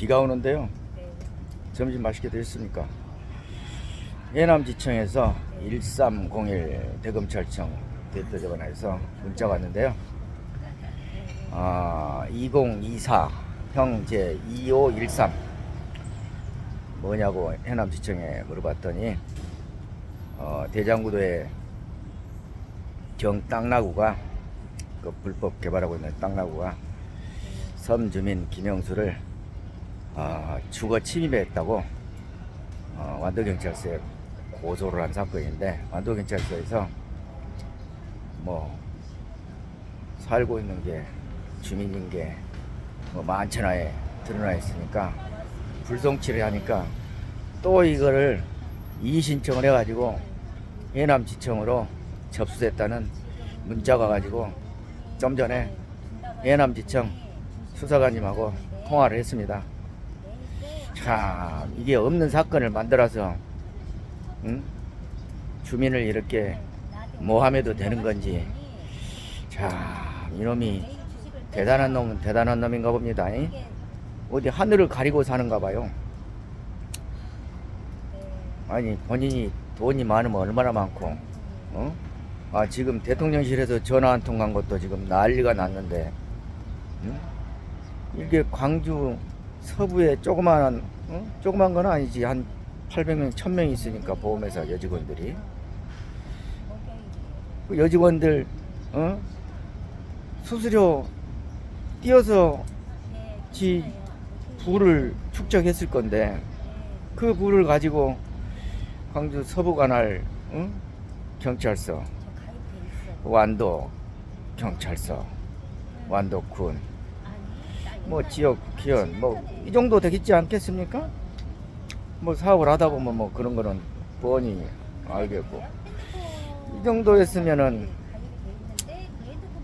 비가 오는데요. 네. 점심 맛있게 드셨습니까? 해남지청에서 1301 대검찰청 대표전화에서 문자가 왔는데요. 아, 2024 형제 2513 뭐냐고 해남지청에 물어봤더니 어, 대장구도에 경 땅나구가 그 불법 개발하고 있는 땅나구가 섬 주민 김영수를 아, 주거 침입했다고 어, 완도경찰서에 고소를 한 사건인데 완도경찰서에서 뭐 살고 있는 게 주민인 게뭐 만천하에 드러나 있으니까 불송치를 하니까 또 이거를 이의 신청을 해가지고 해남지청으로 접수됐다는 문자가 가지고 좀 전에 해남지청 수사관님하고 통화를 했습니다. 참 이게 없는 사건을 만들어서 응? 주민을 이렇게 모함해도 되는 건지 참 이놈이 대단한 놈은 대단한 놈인가 봅니다. 잉? 어디 하늘을 가리고 사는가 봐요. 아니 본인이 돈이 많으면 얼마나 많고 어? 아 지금 대통령실에서 전화 한 통 간 것도 지금 난리가 났는데 응? 이게 광주 서부에 조그마한 어? 조그만 건 아니지 한 800명 1000명 있으니까 보험회사 여직원들이 그 여직원들 어? 수수료 띄어서 지 부를 축적했을 건데 그 부를 가지고 광주 서부관할 응? 경찰서 완도 경찰서 완도군 뭐 지역 기현 뭐이 정도 되겠지 않겠습니까? 뭐 사업을 하다 보면 뭐 그런 거는 뻔히 알겠고 이 정도였으면은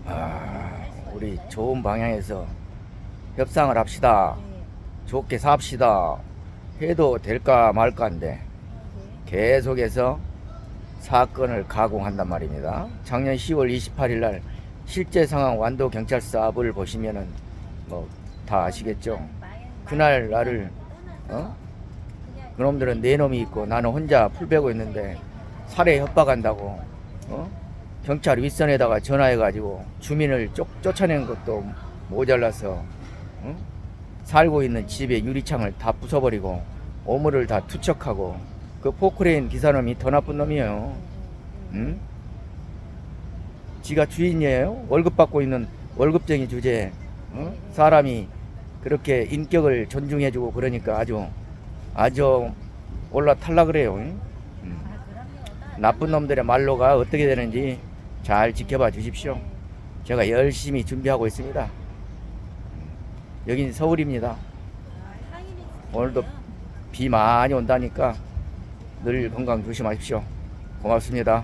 아 우리 좋은 방향에서 협상을 합시다 좋게 삽시다 해도 될까 말까인데 계속해서 사건을 가공한단 말입니다. 작년 10월 28일 날 실제 상황 완도 경찰서 앞을 보시면은 뭐 다 아시겠죠. 그날 나를 어? 그놈들은 네 놈이 있고 나는 혼자 풀 베고 있는데 살해 협박한다고 어? 경찰 윗선에다가 전화해가지고 주민을 쫓, 쫓아낸 것도 모자라서 어? 살고 있는 집의 유리창을 다 부숴버리고 오물을 다 투척하고 그 포크레인 기사놈이 더 나쁜 놈이에요. 응? 지가 주인이에요. 월급 받고 있는 월급쟁이 주제에 어? 사람이 그렇게 인격을 존중해주고 그러니까 아주 아주 올라탈라 그래요. 나쁜 놈들의 말로가 어떻게 되는지 잘 지켜봐 주십시오. 제가 열심히 준비하고 있습니다. 음. 여긴 서울입니다. 오늘도 비 많이 온다니까 늘 건강 조심하십시오. 고맙습니다.